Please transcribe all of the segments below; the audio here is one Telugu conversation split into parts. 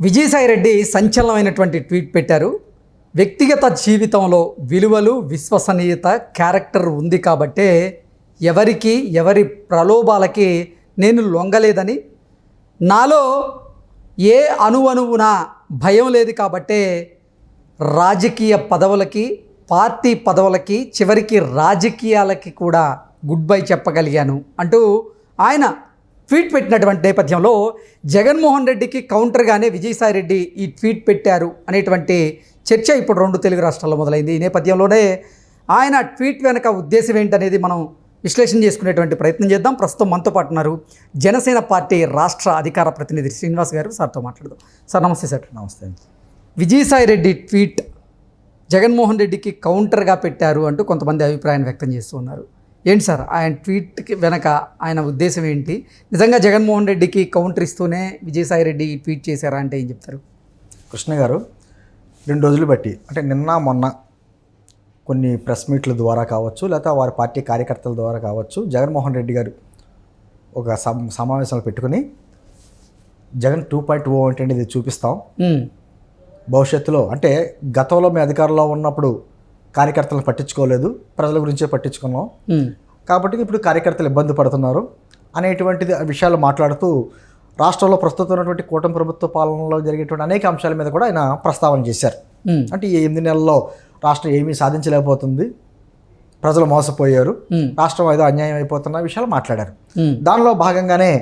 విజయసాయిరెడ్డి సంచలనమైనటువంటి ట్వీట్ పెట్టారు. వ్యక్తిగత జీవితంలో విలువలు విశ్వసనీయత క్యారెక్టర్ ఉంది కాబట్టే ఎవరికి ఎవరి ప్రలోభాలకి నేను లొంగలేదని. నాలో ఏ అణువణువున భయం లేదు కాబట్టే రాజకీయ పదవులకి పార్టీ పదవులకి చివరికి రాజకీయాలకి కూడా గుడ్ బై చెప్పగలిగాను అంటూ ఆయన ట్వీట్ పెట్టినటువంటి నేపథ్యంలో జగన్మోహన్ రెడ్డికి కౌంటర్గానే విజయసాయి రెడ్డి ఈ ట్వీట్ పెట్టారు అనేటువంటి చర్చ ఇప్పుడు రెండు తెలుగు రాష్ట్రాల్లో మొదలైంది. ఈ నేపథ్యంలోనే ఆయన ట్వీట్ వెనక ఉద్దేశం ఏంటనేది మనం విశ్లేషణ చేసుకునేటువంటి ప్రయత్నం చేద్దాం. ప్రస్తుతం మనతో పాటు ఉన్నారు జనసేన పార్టీ రాష్ట్ర అధికార ప్రతినిధి శ్రీనివాస్ గారు. సార్తో మాట్లాడదాం. సార్ నమస్తే సార్. నమస్తే. విజయసాయి రెడ్డి ట్వీట్ జగన్మోహన్ రెడ్డికి కౌంటర్గా పెట్టారు అంటూ కొంతమంది అభిప్రాయం వ్యక్తం చేస్తూ ఉన్నారు. ఏంటి సార్? ఆయన ట్వీట్కి వెనక ఆయన ఉద్దేశం ఏంటి? నిజంగా జగన్మోహన్ రెడ్డికి కౌంటర్ ఇస్తూనే విజయసాయి రెడ్డి ట్వీట్ చేశారా అంటే ఏం చెప్తారు? కృష్ణ గారు రెండు రోజులు బట్టి అంటే నిన్న మొన్న కొన్ని ప్రెస్ మీట్ల ద్వారా కావచ్చు లేకపోతే వారి పార్టీ కార్యకర్తల ద్వారా కావచ్చు జగన్మోహన్ రెడ్డి గారు ఒక సమ సమావేశాలు పెట్టుకుని జగన్ టూ పాయింట్ ఓ అంటే ఇది చూపిస్తాం. భవిష్యత్తులో అంటే గతంలో మీ అధికారంలో ఉన్నప్పుడు కార్యకర్తలను పట్టించుకోలేదు. ప్రజల గురించే పట్టించుకున్నాం. కాబట్టి ఇప్పుడు కార్యకర్తలు ఇబ్బంది పడుతున్నారు అనేటువంటిది విషయాలు మాట్లాడుతూ రాష్ట్రంలో ప్రస్తుతం ఉన్నటువంటి కూటమి ప్రభుత్వ పాలనలో జరిగేటువంటి అనేక అంశాల మీద కూడా ఆయన ప్రస్తావన చేశారు. అంటే ఈ ఎనిమిది నెలల్లో రాష్ట్రం ఏమీ సాధించలేకపోతుంది. ప్రజలు మోసపోయారు. రాష్ట్రం ఏదో అన్యాయం అయిపోతున్న విషయాలు మాట్లాడారు. దానిలో భాగంగానే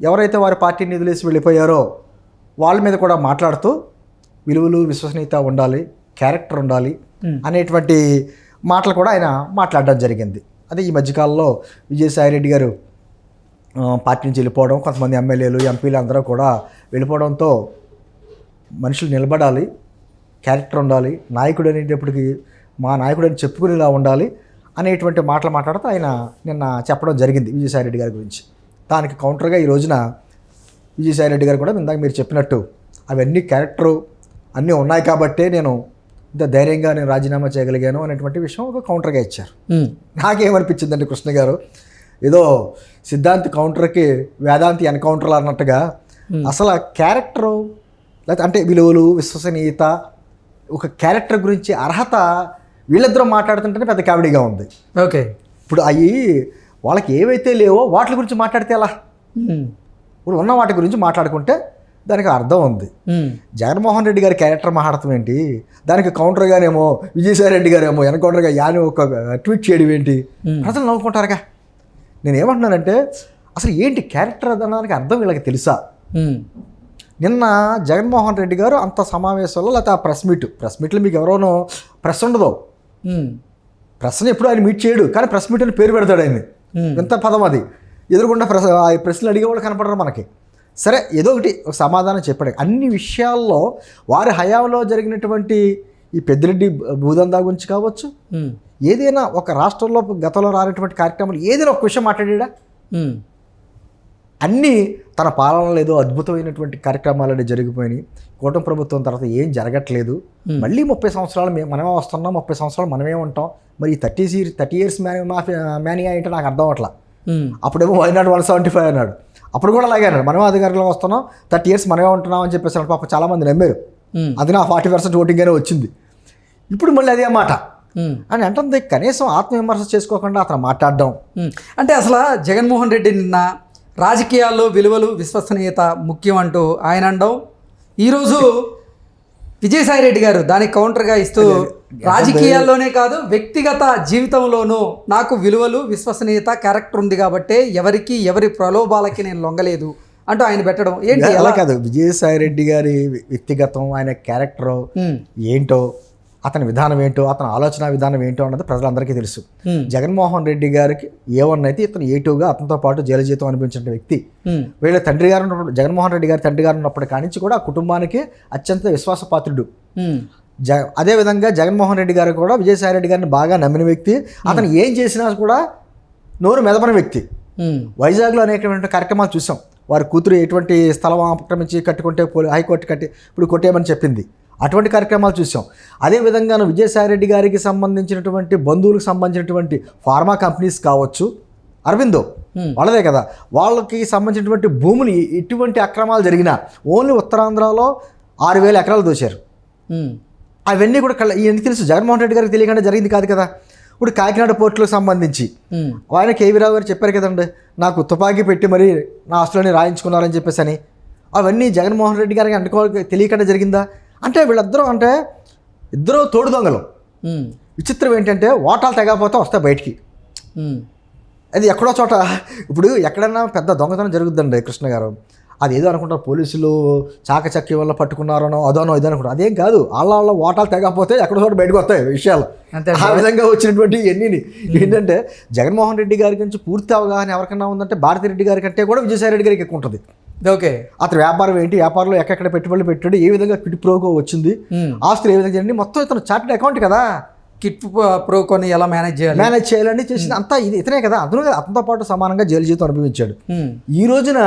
ఎవరైతే వారి పార్టీ నిధులేసి వెళ్ళిపోయారో వాళ్ళ మీద కూడా మాట్లాడుతూ విలువలు విశ్వసనీయత ఉండాలి క్యారెక్టర్ ఉండాలి. Hmm. అనేటువంటి మాటలు కూడా ఆయన మాట్లాడడం జరిగింది. అదే ఈ మధ్యకాలంలో విజయసాయిరెడ్డి గారు పార్టీ నుంచి వెళ్ళిపోవడం కొంతమంది ఎమ్మెల్యేలు ఎంపీలు అందరూ కూడా వెళ్ళిపోవడంతో మనుషులు నిలబడాలి క్యారెక్టర్ ఉండాలి నాయకుడు అనేటప్పటికి మా నాయకుడు అని చెప్పుకునేలా ఉండాలి అనేటువంటి మాటలు మాట్లాడుతూ ఆయన నిన్న చెప్పడం జరిగింది విజయసాయిరెడ్డి గారి గురించి. దానికి కౌంటర్గా ఈ రోజున విజయసాయిరెడ్డి గారు కూడా ఇందాక మీరు చెప్పినట్టు అవన్నీ క్యారెక్టరు అన్నీ ఉన్నాయి కాబట్టే నేను ఇంత ధైర్యంగా నేను రాజీనామా చేయగలిగాను అనేటువంటి విషయం ఒక కౌంటర్గా ఇచ్చారు. నాకేమనిపించిందండి కృష్ణ గారు ఏదో సిద్ధాంతి కౌంటర్కి వేదాంతి ఎన్కౌంటర్లు అన్నట్టుగా అసలు క్యారెక్టరు లేకపోతే అంటే విలువలు విశ్వసనీయత ఒక క్యారెక్టర్ గురించి అర్హత వీళ్ళిద్దరూ మాట్లాడుతుంటేనే పెద్ద కామెడీగా ఉంది. ఓకే. ఇప్పుడు అవి వాళ్ళకి ఏవైతే లేవో వాటి గురించి మాట్లాడితే ఎలా? ఇప్పుడు ఉన్న వాటి గురించి మాట్లాడుకుంటే దానికి అర్థం ఉంది. జగన్మోహన్ రెడ్డి గారి క్యారెక్టర్ మాట్లాడటం ఏంటి? దానికి కౌంటర్గానేమో విజయసాయి రెడ్డి గారేమో ఎన్కౌంటర్గా యాని ఒక ట్వీట్ చేయడం ఏంటి? ప్రజలు నవ్వుకుంటారుగా. నేను ఏమంటున్నానంటే అసలు ఏంటి క్యారెక్టర్ అనడానికి అర్థం వీళ్ళకి తెలుసా? నిన్న జగన్మోహన్ రెడ్డి గారు అంత సమావేశంలో లేకపోతే ఆ ప్రెస్ మీట్ ప్రెస్ మీట్లో మీకు ఎవరోనో ప్రెస్ ఉండదు. ఉమ్, ప్రెస్ని ఎప్పుడు ఆయన మీట్ చేయడు కానీ ప్రెస్ మీట్ అని పేరు పెడతాడు Hmm. ఎంత పదం అది? ఎదురుకుండా ప్రెస్ ఆ ప్రశ్నలు అడిగేవాళ్ళు కనపడరు మనకి. సరే ఏదో ఒకటి ఒక సమాధానం చెప్పాడు. అన్ని విషయాల్లో వారి హయాంలో జరిగినటువంటి ఈ పెద్దిరెడ్డి భూదందా గురించి కావచ్చు ఏదైనా ఒక రాష్ట్రంలో గతంలో రానటువంటి కార్యక్రమాలు ఏదైనా ఒక విషయం మాట్లాడా అన్నీ తన పాలనలో ఏదో అద్భుతమైనటువంటి కార్యక్రమాలు అనేవి జరిగిపోయినాయి. కూటమి ప్రభుత్వం తర్వాత ఏం జరగట్లేదు. మళ్ళీ ముప్పై సంవత్సరాలు మే- మనమే వస్తున్నాం ముప్పై సంవత్సరాలు మనమే ఉంటాం. మరి ఈ థర్టీ ఇయర్స్ థర్టీ ఇయర్స్ మ్యానీ మాఫీ మ్యానియా ఏంటో నాకు అర్థం అవట్లా అప్పుడేమో వైనాడు వన్ సెవెంటీ ఫైవ్ అన్నాడు. అప్పుడు కూడా అలాగే అన్నాడు. మనమే అధికారంలో వస్తున్నాం థర్టీ ఇయర్స్ మనమే ఉంటున్నాం అని చెప్పేసి. పాప చాలామంది నమ్మారు. అది నా ఫార్టీ పర్సెంట్ ఓటింగ్ అనే వచ్చింది. ఇప్పుడు మళ్ళీ అదే మాట. అని అంటుంది కనీసం ఆత్మవిమర్శ చేసుకోకుండా అతను మాట్లాడడం. అంటే అసలు జగన్మోహన్ రెడ్డి నిన్న రాజకీయాల్లో విలువలు విశ్వసనీయత ముఖ్యం అంటూ ఆయన అనడం ఈరోజు విజయసాయి రెడ్డి గారు దానికి కౌంటర్గా ఇస్తూ రాజకీయాల్లోనే కాదు వ్యక్తిగత జీవితంలోనూ నాకు విలువలు విశ్వసనీయత క్యారెక్టర్ ఉంది కాబట్టి ఎవరికి ఎవరి ప్రలోభాలకి నేను లొంగలేదు అంటూ ఆయన పెట్టడం. ఏంటి అలా ఎలా కాదు విజయసాయి రెడ్డి గారి వ్యక్తిగతం ఆయన క్యారెక్టర్ ఏంటో అతని విధానం ఏంటో అతని ఆలోచన విధానం ఏంటో అన్నది ప్రజలందరికీ తెలుసు. జగన్మోహన్ రెడ్డి గారికి ఏ వన్ అయితే ఇతను ఏ టూగా అతనితో పాటు జైలు జీతం అనిపించిన వ్యక్తి. వీళ్ళ తండ్రి గారు ఉన్నప్పుడు జగన్మోహన్ రెడ్డి గారి తండ్రి గారు ఉన్నప్పటి కానించి కూడా ఆ కుటుంబానికి అత్యంత విశ్వాసపాత్రుడు. జ అదేవిధంగా జగన్మోహన్ రెడ్డి గారు కూడా విజయసాయి రెడ్డి గారిని బాగా నమ్మిన వ్యక్తి. అతను ఏం చేసినా కూడా నోరు మెదపని వ్యక్తి. వైజాగ్లో అనేకమైన కార్యక్రమాలు చూసాం. వారి కూతురు ఎటువంటి స్థలం ఆక్రమించి కట్టుకుంటే హైకోర్టు కట్టి ఇప్పుడు కొట్టేయమని చెప్పింది. అటువంటి కార్యక్రమాలు చూసాం. అదేవిధంగా విజయసాయి రెడ్డి గారికి సంబంధించినటువంటి బంధువులకు సంబంధించినటువంటి ఫార్మా కంపెనీస్ కావచ్చు. అరవిందో. వాళ్ళదే కదా. వాళ్ళకి సంబంధించినటువంటి భూములు ఎటువంటి అక్రమాలు జరిగినా ఓన్లీ ఉత్తరాంధ్రలో ఆరు వేల ఎకరాలు దోశారు. అవన్నీ కూడా కళ్ళ ఇవన్నీ తెలుసు. జగన్మోహన్ రెడ్డి గారికి తెలియకుండా జరిగింది కాదు కదా. ఇప్పుడు కాకినాడ పోర్టులకు సంబంధించి. ఆయన కేవీ రావు గారు చెప్పారు కదండి నాకు తుపాకీ పెట్టి మరి నా ఆస్తులని రాయించుకున్నారని చెప్పేసి అని అవన్నీ జగన్మోహన్ రెడ్డి గారికి అనుకో తెలియకుండా జరిగిందా? అంటే వీళ్ళిద్దరూ అంటే ఇద్దరు తోడు దొంగలు. విచిత్రం ఏంటంటే ఓటాలు తెగకపోతే వస్తాయి బయటికి. అది ఎక్కడో చోట ఇప్పుడు ఎక్కడన్నా పెద్ద దొంగతనం జరుగుద్దండి కృష్ణ గారు. అది ఏదో అనుకుంటారు పోలీసులు చాకచక్యం వల్ల పట్టుకున్నారనో అదోనో ఇదో అనుకుంటారు అదేం కాదు. వాళ్ళ వాళ్ళ ఓటాలు తెగకపోతే ఎక్కడో చోట బయటకు వస్తాయి విషయాలు. అంతే ఆ విధంగా వచ్చినటువంటి ఎన్ని ఏంటంటే జగన్మోహన్ రెడ్డి గారి గురించి పూర్తి అవగాహన ఎవరికన్నా ఉందంటే భారతి రెడ్డి గారి కంటే కూడా విజయసాయి రెడ్డి గారికి ఎక్కువ ఉంటుంది. ఓకే. అతను వ్యాపారం ఏంటి? వ్యాపారంలో ఎక్కడెక్కడ పెట్టుబడులు పెట్టాడు? ఏ విధంగా కిట్ ప్రోకో వచ్చింది? ఆస్తులు ఏ విధంగా జరిగింది? మొత్తం ఇతను చార్టెడ్ అకౌంట్ కదా. కిట్ ప్రో కొని ఎలా మేనేజ్ చేయాలి? మేనేజ్ చేయాలని చేసింది. అంతా ఇది ఇతనే కదా. అతను అతనితో పాటు సమానంగా జైలు జీవితం అనుభవించాడు. ఈ రోజున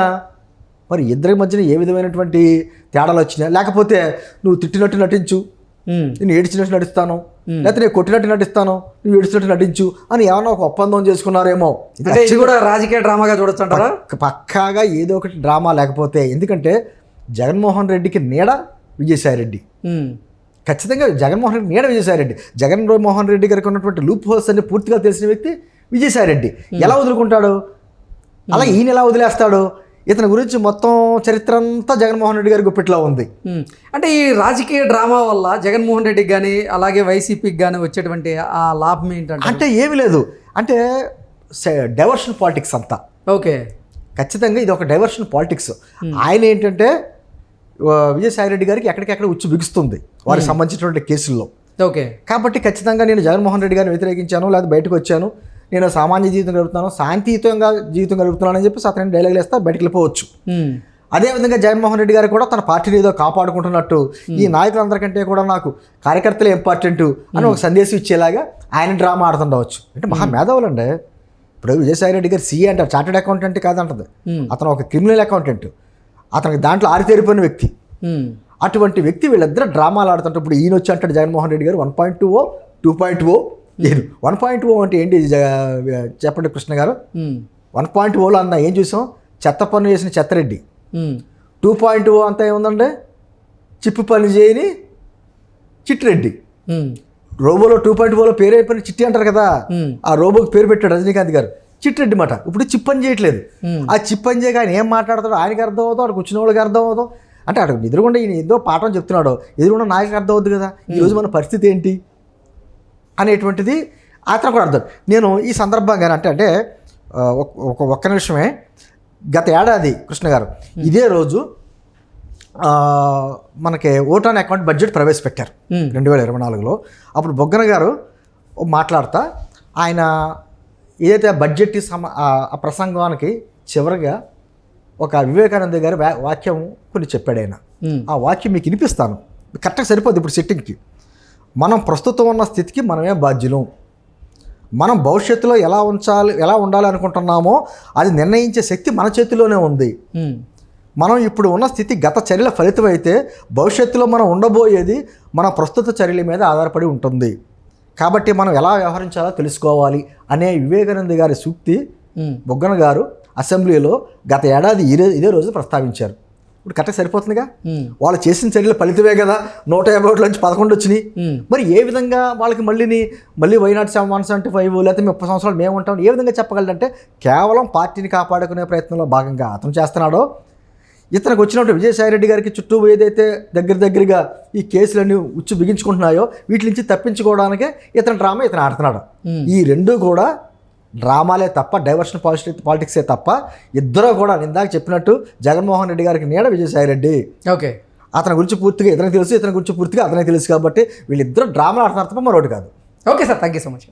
మరి ఇద్దరి మధ్యన ఏ విధమైనటువంటి తేడాలు వచ్చినాయి లేకపోతే నువ్వు తిట్టినట్టు నటించు నేను ఏడ్చినట్టు నటిస్తాను లేకపోతే నేను కొట్టినట్టు నటిస్తాను నువ్వు ఏడ్చినట్టు నటించు అని ఏమన్నా ఒక ఒప్పందం చేసుకున్నారేమో. ఇది కూడా రాజకీయ డ్రామాగా చూడొచ్చు పక్కాగా ఏదో ఒకటి డ్రామా లేకపోతే ఎందుకంటే జగన్మోహన్ రెడ్డికి నీడ విజయసాయి రెడ్డి. ఖచ్చితంగా జగన్మోహన్ రెడ్డి నీడ విజయసాయి రెడ్డి. జగన్ మోహన్ రెడ్డి గారికి ఉన్నటువంటి లూప్ హోల్స్ అన్ని పూర్తిగా తెలిసిన వ్యక్తి విజయసాయి రెడ్డి. ఎలా వదులుకుంటాడు? అలా ఈయన ఎలా వదిలేస్తాడు? ఇతని గురించి మొత్తం చరిత్ర అంతా జగన్మోహన్ రెడ్డి గారి గుప్పిట్లో ఉంది. అంటే ఈ రాజకీయ డ్రామా వల్ల జగన్మోహన్ రెడ్డికి కానీ అలాగే వైసీపీకి కానీ వచ్చేటువంటి ఆ లాభం ఏంటంటే అంటే ఏమీ లేదు. అంటే డైవర్షన్ పాలిటిక్స్ అంతా. ఓకే. ఖచ్చితంగా ఇది ఒక డైవర్షన్ పాలిటిక్స్ ఆయన ఏంటంటే విజయసాయి రెడ్డి గారికి ఎక్కడికెక్కడ ఉచ్చు బిగుస్తుంది వారికి సంబంధించినటువంటి కేసుల్లో. ఓకే. కాబట్టి ఖచ్చితంగా నేను జగన్మోహన్ రెడ్డి గారిని వ్యతిరేకించాను లేదా బయటకు వచ్చాను. నేను సామాన్య జీవితం గడుపుతున్నాను శాంతియుతంగా జీవితం గడుపుతున్నాను అని చెప్పి అతని డైలాగ్ వేస్తే బయటకు వెళ్ళిపోవచ్చు. అదేవిధంగా జగన్మోహన్ రెడ్డి గారు కూడా తన పార్టీని ఏదో కాపాడుకుంటున్నట్టు ఈ నాయకులందరికంటే కూడా నాకు కార్యకర్తలే ఇంపార్టెంట్ అని ఒక సందేశం ఇచ్చేలాగా ఆయన డ్రామా ఆడుతుండవచ్చు. అంటే మహా మేధావులండి. ఇప్పుడు విజయసాయి రెడ్డి గారు సీఏ అంటారు చార్టెడ్ అకౌంటెంట్ కాదంటది. అతను ఒక క్రిమినల్ అకౌంటెంట్. అతనికి దాంట్లో ఆరితేరిపోయిన వ్యక్తి. అటువంటి వ్యక్తి వీళ్ళిద్దరు డ్రామాలు ఆడుతుంటే ఇప్పుడు ఈయన వచ్చి అంటాడు జగన్మోహన్ రెడ్డి గారు one point two O two point O one point O అంటే ఏంటి చెప్పండి కృష్ణ గారు? వన్ పాయింట్ ఓలో అన్న ఏం చూసాం? చెత్త పన్ను చేసిన చెత్తరెడ్డి. టూ పాయింట్ ఓ అంతా ఏముందంటే చిప్పు పని చేయని చిట్టిరెడ్డి. రోబోలో టూ పాయింట్ ఓలో పేరు అయిపోయిన చిట్టి అంటారు కదా? ఆ రోబోకి పేరు పెట్టాడు రజనీకాంత్ గారు. చిట్టిరెడ్డి మాట. ఇప్పుడు చిప్ పని చేయట్లేదు. ఆ చిప్ పని చేయక ఆయన ఏం మాట్లాడతాడో ఆయనకి అర్థం అవుతాం అక్కడ కూర్చున్న వాళ్ళకి అర్థం అవుతాం అంటే అక్కడ ఎదురుగుండా ఈయన ఏదో పాఠం చెప్తున్నాడు. ఎదురుగుండా నాయకుడికి అర్థం అవుద్ది కదా. ఈరోజు మన పరిస్థితి ఏంటి? అనేటువంటిది అతను కూడా అర్థం. నేను ఈ సందర్భంగా అంటే అంటే ఒక- ఒక ఒక్క నిమిషమే. గత ఏడాది కృష్ణ గారు ఇదే రోజు మనకి ఓటాన్ అకౌంట్ బడ్జెట్ ప్రవేశపెట్టారు. రెండు వేల ఇరవై నాలుగులో. అప్పుడు బొగ్గన గారు మాట్లాడతా ఆయన ఏదైతే బడ్జెట్ సమ ఆ- ప్రసంగానికి చివరిగా ఒక వివేకానంద గారి వాక్యం కొన్ని చెప్పాడు ఆయన. ఆ వాక్యం మీకు వినిపిస్తాను. కరెక్ట్గా సరిపోద్ది ఇప్పుడు సెట్టింగ్కి. మనం ప్రస్తుతం ఉన్న స్థితికి మనమే బాధ్యులం. మనం భవిష్యత్తులో ఎలా ఉంచాలి ఎలా ఉండాలి అనుకుంటున్నామో అది నిర్ణయించే శక్తి మన చేతిలోనే ఉంది. మనం ఇప్పుడు ఉన్న స్థితి గత చర్యల ఫలితం అయితే భవిష్యత్తులో మనం ఉండబోయేది మన ప్రస్తుత చర్యల మీద ఆధారపడి ఉంటుంది. కాబట్టి మనం ఎలా వ్యవహరించాలో తెలుసుకోవాలి అనే వివేకానంద గారి సూక్తి బొగ్గన గారు అసెంబ్లీలో గత ఏడాది ఇదే ఇదే రోజు ప్రస్తావించారు. ఇప్పుడు కరెక్ట్గా సరిపోతుందిగా? వాళ్ళు చేసిన చర్యల ఫలితమే కదా? నూట యాభై ఓట్ల నుంచి పదకొండు వచ్చినాయి. మరి ఏ విధంగా వాళ్ళకి మళ్ళీని మళ్ళీ why not seven one seventy five లేకపోతే ముప్పై సంవత్సరాలు మేము ఉంటాం ఏ విధంగా చెప్పగలంటే కేవలం పార్టీని కాపాడుకునే ప్రయత్నంలో భాగంగా అతను చేస్తున్నాడో. ఇతనికి వచ్చినప్పుడు విజయసాయి రెడ్డి గారికి చుట్టూ ఏదైతే దగ్గర దగ్గరగా ఈ కేసులన్నీ ఉచ్చు బిగించుకుంటున్నాయో వీటి నుంచి తప్పించుకోవడానికే ఇతను డ్రామా ఇతను ఆడుతున్నాడు. ఈ రెండు కూడా డ్రామాలే తప్ప డైవర్షన్ పాలిటిక్స్ పాలిటిక్సే తప్ప ఇద్దరు కూడా ఇందాక చెప్పినట్టు జగన్మోహన్ రెడ్డి గారికి నీడ విజయసాయి రెడ్డి ఓకే. అతని గురించి పూర్తిగా ఇతనికి తెలుసు ఇతని గురించి పూర్తిగా అతనికి తెలుసు కాబట్టి వీళ్ళిద్దరు డ్రామాలు ఆడుతున్నారు తప్ప మరొకటి కాదు. Okay sir thank you so much